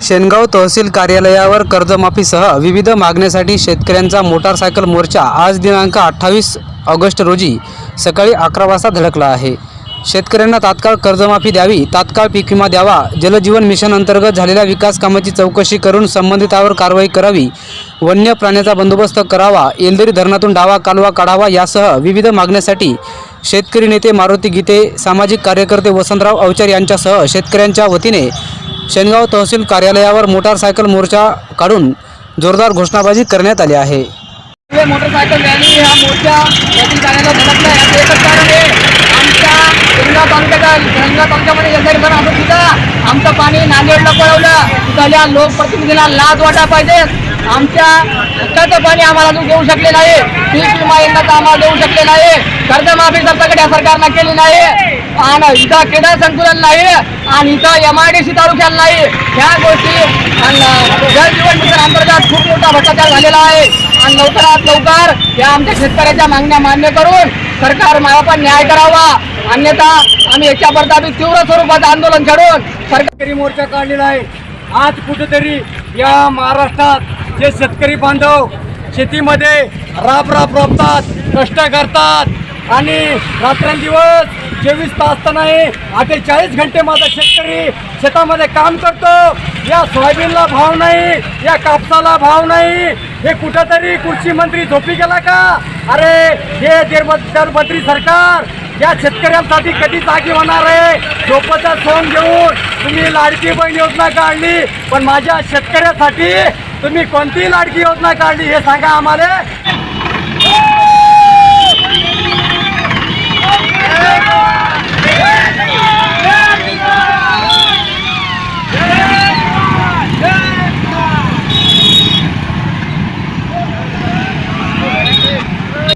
शेनगाव तहसील कार्यालयावर कर्जमाफीसह विविध मागण्यासाठी शेतकऱ्यांचा मोटारसायकल मोर्चा आज दिनांक अठ्ठावीस ऑगस्ट रोजी सकाळी अकरा वाजता धडकला आहे. शेतकऱ्यांना तात्काळ कर्जमाफी द्यावी तात्काळ पीक विमा द्यावा जलजीवन मिशन अंतर्गत झालेल्या विकास कामाची चौकशी करून संबंधितावर कारवाई करावी वन्य प्राण्याचा बंदोबस्त करावा येलदरी धरणातून डावा कालवा काढावा यासह विविध मागण्यासाठी शेतकरी नेते मारुती गीते सामाजिक कार्यकर्ते वसंतराव अवचार यांच्यासह शेतकऱ्यांच्या वतीने शेनगाव तहसील कार्यालयावर मोटारसायकल मोर्चा काढून जोरदार घोषणाबाजी करण्यात आली आहे. मोटरसायकल रॅली हा मोर्चा यातील कार्याला धडकला याचं एकच कारण आहे आमच्या गंगा तालुक्याचा गंगा तालुक्यामध्ये येणारी पण आपण तिथं. आमचं पाणी नांदेडला पळवलं. तिथल्या लोकप्रतिनिधीला लाज वाटा पाहिजे. आमच्या हक्काचं पाणी आम्हाला अजून देऊ शकले नाही. पीक विमा यंदाचा आम्हाला देऊ शकले नाही. कर्जमाफी सरकारकडे या सरकारनं केली नाही. आणि इथं क्रीडा संकुलन नाही आणि इथं एम आय डी सी तालुक्याला नाही. ह्या गोष्टी आणि मिशन अंतर्गत खूप मोठा भ्रष्टाचार झालेला आहे. आणि लवकरात लवकर या आमच्या शेतकऱ्याच्या मागण्या मान्य करून सरकार मला पण न्याय करावा. अन्यथा आम्ही याच्या प्रतापी तीव्र स्वरूपात आंदोलन छेडून सरकारी मोर्चा काढलेला आहे. आज कुठेतरी या महाराष्ट्रात जे शेतकरी बांधव शेतीमध्ये राब राब राबतात कष्ट करतात आणि रात्रंदिवस चोवीस तास तर नाही अठ्ठेचाळीस घंटे माझा शेतकरी शेतामध्ये काम करतो. या सोयाबीनला भाव नाही या कापसाला भाव नाही. हे कुठंतरी कृषी मंत्री झोपी गेला का? अरे हे देरबद्री सरकार या शेतकऱ्यांसाठी कधी जागी होणार आहे? झोपचा सोन घेऊन तुम्ही लाडकी बहीण योजना काढली पण माझ्या शेतकऱ्यासाठी तुम्ही कोणती लाडकी योजना काढली हे सांगा आम्हाला.